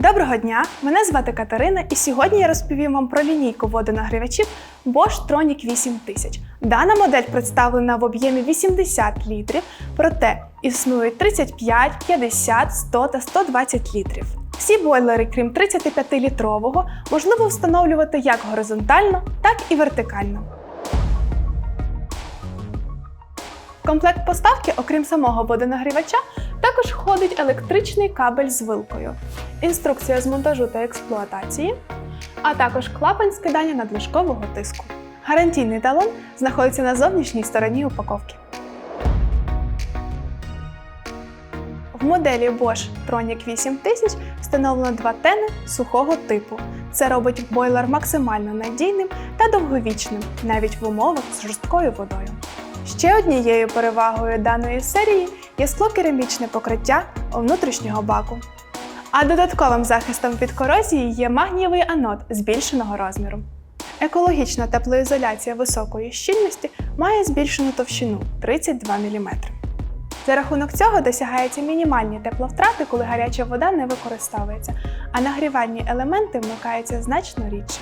Доброго дня! Мене звати Катерина, і сьогодні я розповім вам про лінійку водонагрівачів Bosch Tronic 8000. Дана модель представлена в об'ємі 80 літрів, проте існують 35, 50, 100 та 120 літрів. Всі бойлери, крім 35-літрового, можливо встановлювати як горизонтально, так і вертикально. Комплект поставки, окрім самого водонагрівача, також входить електричний кабель з вилкою, інструкція з монтажу та експлуатації, а також клапан скидання надлишкового тиску. Гарантійний талон знаходиться на зовнішній стороні упаковки. В моделі Bosch Tronic 8000 встановлено два тени сухого типу. Це робить бойлер максимально надійним та довговічним, навіть в умовах з жорсткою водою. Ще однією перевагою даної серії є склокерамічне покриття внутрішнього баку. А додатковим захистом від корозії є магнієвий анод збільшеного розміру. Екологічна теплоізоляція високої щільності має збільшену товщину 32 мм. За рахунок цього досягаються мінімальні тепловтрати, коли гаряча вода не використовується, а нагрівальні елементи вмикаються значно рідше.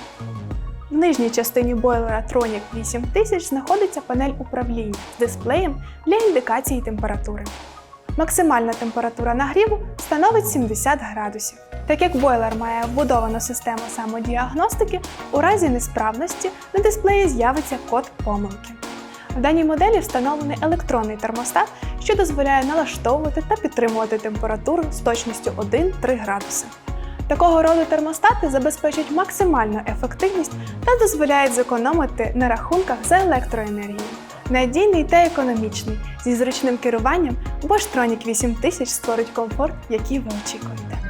В нижній частині бойлера Tronic 8000 знаходиться панель управління з дисплеєм для індикації температури. Максимальна температура нагріву становить 70 градусів. Так як бойлер має вбудовану систему самодіагностики, у разі несправності на дисплеї з'явиться код помилки. В даній моделі встановлений електронний термостат, що дозволяє налаштовувати та підтримувати температуру з точністю 1-3 градуси. Такого роду термостати забезпечують максимальну ефективність та дозволяють зекономити на рахунках за електроенергію. Надійний та економічний, зі зручним керуванням Bosch Tronic 8000 створить комфорт, який ви очікуєте.